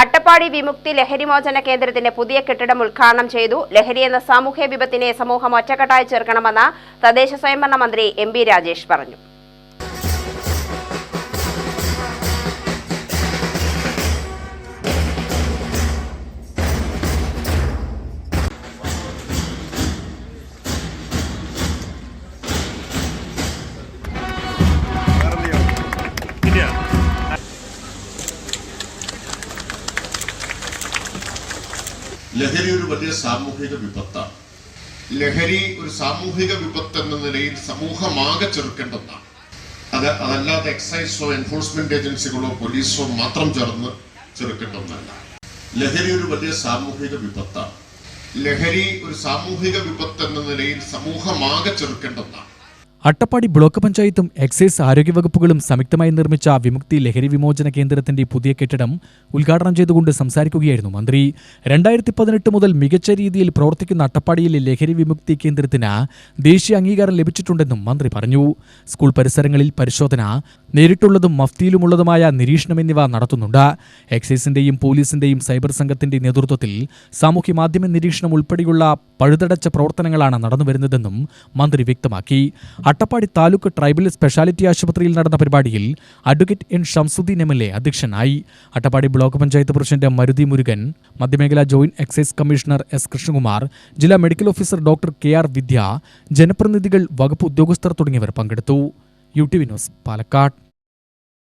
അട്ടപ്പാടി വിമുക്തി ലഹരിമോചന കേന്ദ്രത്തിന്റെ പുതിയ കെട്ടിടം ഉദ്ഘാടനം ചെയ്തു. ലഹരി എന്ന സാമൂഹ്യ വിപത്തിനെ സമൂഹം ഒറ്റക്കെട്ടായി ചേർക്കണമെന്ന് തദ്ദേശ സ്വയംഭരണ മന്ത്രി എം രാജേഷ് പറഞ്ഞു. ലഹരി ഒരു വലിയ സാമൂഹിക വിപത്താണ്. ലഹരി ഒരു സാമൂഹിക വിപത്ത് എന്ന നിലയിൽ സമൂഹമാകെ ചെറുക്കേണ്ടതാണ്. അത് അതല്ലാതെ എക്സൈസോ എൻഫോഴ്സ്മെന്റ് ഏജൻസികളോ പോലീസോ മാത്രം ചേർന്ന് ചെറുക്കേണ്ട ഒന്നല്ല. ലഹരി ഒരു വലിയ സാമൂഹിക വിപത്താണ്. ലഹരി ഒരു സാമൂഹിക വിപത്ത് എന്ന നിലയിൽ സമൂഹമാകെ ചെറുക്കേണ്ടതാണ്. അട്ടപ്പാടി ബ്ലോക്ക് പഞ്ചായത്തും എക്സൈസ് ആരോഗ്യവകുപ്പുകളും സംയുക്തമായി നിർമ്മിച്ച വിമുക്തി ലഹരി വിമോചന കേന്ദ്രത്തിന്റെ പുതിയ കെട്ടിടം ഉദ്ഘാടനം ചെയ്തുകൊണ്ട് സംസാരിക്കുകയായിരുന്നു മന്ത്രി. രണ്ടായിരത്തി പതിനെട്ട് മുതൽ മികച്ച രീതിയിൽ പ്രവർത്തിക്കുന്ന അട്ടപ്പാടിയിലെ ലഹരി വിമുക്തി കേന്ദ്രത്തിന് ദേശീയ അംഗീകാരം ലഭിച്ചിട്ടുണ്ടെന്നും മന്ത്രി പറഞ്ഞു. സ്കൂൾ പരിസരങ്ങളിൽ പരിശോധന നേരിട്ടുള്ളതും മഫ്തിയിലുമുള്ളതുമായ നിരീക്ഷണം എന്നിവ നടത്തുന്നുണ്ട്. എക്സൈസിന്റെയും പോലീസിന്റെയും സൈബർ സംഘത്തിന്റെ നേതൃത്വത്തിൽ സാമൂഹ്യ മാധ്യമ നിരീക്ഷണം ഉൾപ്പെടെയുള്ള പഴുതടച്ച പ്രവർത്തനങ്ങളാണ് നടന്നുവരുന്നതെന്നും മന്ത്രി വ്യക്തമാക്കി. അട്ടപ്പാടി താലൂക്ക് ട്രൈബൽ സ്പെഷ്യാലിറ്റി ആശുപത്രിയിൽ നടന്ന പരിപാടിയിൽ advocate N Shamsuddin M L A അധ്യക്ഷനായി. Attappadi block panchayat president Maruthi Murugan മധ്യമേഖലാ joint excise commissioner S Krishnakumar ജില്ലാ medical officer doctor K R Vidya ജനപ്രതിനിധികൾ വകുപ്പ് ഉദ്യോഗസ്ഥർ തുടങ്ങിയവർ പങ്കെടുത്തു. U T Palakkad.